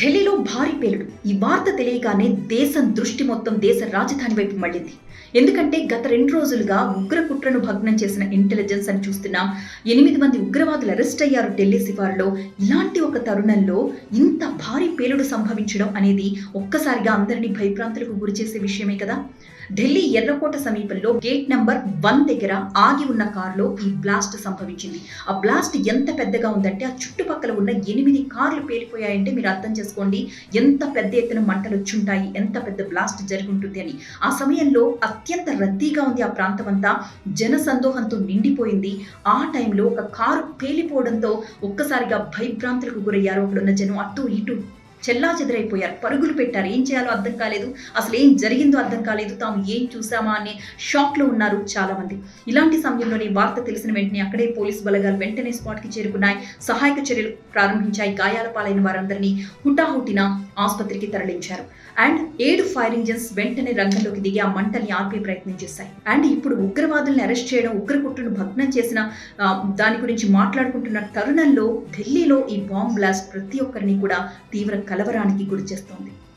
ఢిల్లీలో భారీ పేలుడు. ఈ వార్త తెలియగానే దేశం దృష్టి మొత్తం దేశ రాజధాని వైపు మళ్ళింది. ఎందుకంటే గత రెండు రోజులుగా ఉగ్ర కుట్రను భగ్నం చేసిన ఇంటెలిజెన్స్ అని చూస్తున్న ఎనిమిది మంది ఉగ్రవాదులు అరెస్ట్ అయ్యారు ఢిల్లీ శివారులో. ఇలాంటి ఒక తరుణంలో ఇంత భారీ పేలుడు సంభవించడం అనేది ఒక్కసారిగా అందరినీ భయభ్రాంతులకు గురిచేసే విషయమే కదా? ఢిల్లీ ఎర్రకోట సమీపంలో గేట్ నంబర్ వన్ దగ్గర ఆగి ఉన్న కారులో ఈ బ్లాస్ట్ సంభవించింది. ఆ బ్లాస్ట్ ఎంత పెద్దగా ఉందంటే ఆ చుట్టుపక్కల ఉన్న ఎనిమిది కార్లు పేలిపోయాయంటే మీరు అర్థం చేసుకోండి ఎంత పెద్ద ఎత్తున మంటలు వచ్చుంటాయి ఎంత పెద్ద బ్లాస్ట్ జరుగుంటుంది అని. ఆ సమయంలో అత్యంత రద్దీగా ఉంది ఆ ప్రాంతం అంతా జన సందోహంతో నిండిపోయింది. ఆ టైంలో ఒక కారు పేలిపోవడంతో ఒక్కసారిగా భయభ్రాంతులకు గురయ్యారు. అక్కడున్న జనం అటు ఇటు చెల్లా చెదరైపోయారు పరుగులు పెట్టారు. ఏం చేయాలో అర్థం కాలేదు. అసలు ఏం జరిగిందో అర్థం కాలేదు. తాము ఏం చూసామా అనే షాక్లో ఉన్నారు చాలా మంది ఇలాంటి సమయంలోనే వార్త తెలిసిన వెంటనే అక్కడే పోలీసు బలగాలు వెంటనే స్పాట్కి చేరుకున్నాయి. సహాయక చర్యలు ప్రారంభించాయి. గాయాల పాలైన వారందరినీ హుటాహుటిన ఆసుపత్రికి తరలించారు. అండ్ ఏడు ఫైర్ ఇంజిన్స్ వెంటనే రంగంలోకి దిగి ఆ మంటల్ని ఆర్పే ప్రయత్నం చేశాయి. అండ్ ఇప్పుడు ఉగ్రవాదుల్ని అరెస్ట్ చేయడం ఉగ్రకుట్టును భగ్నం చేసిన దాని గురించి మాట్లాడుకుంటున్న తరుణంలో ఢిల్లీలో ఈ బాంబ్ బ్లాస్ట్ ప్రతి ఒక్కరిని కూడా తీవ్ర కలవరానికి గురి చేస్తోంది.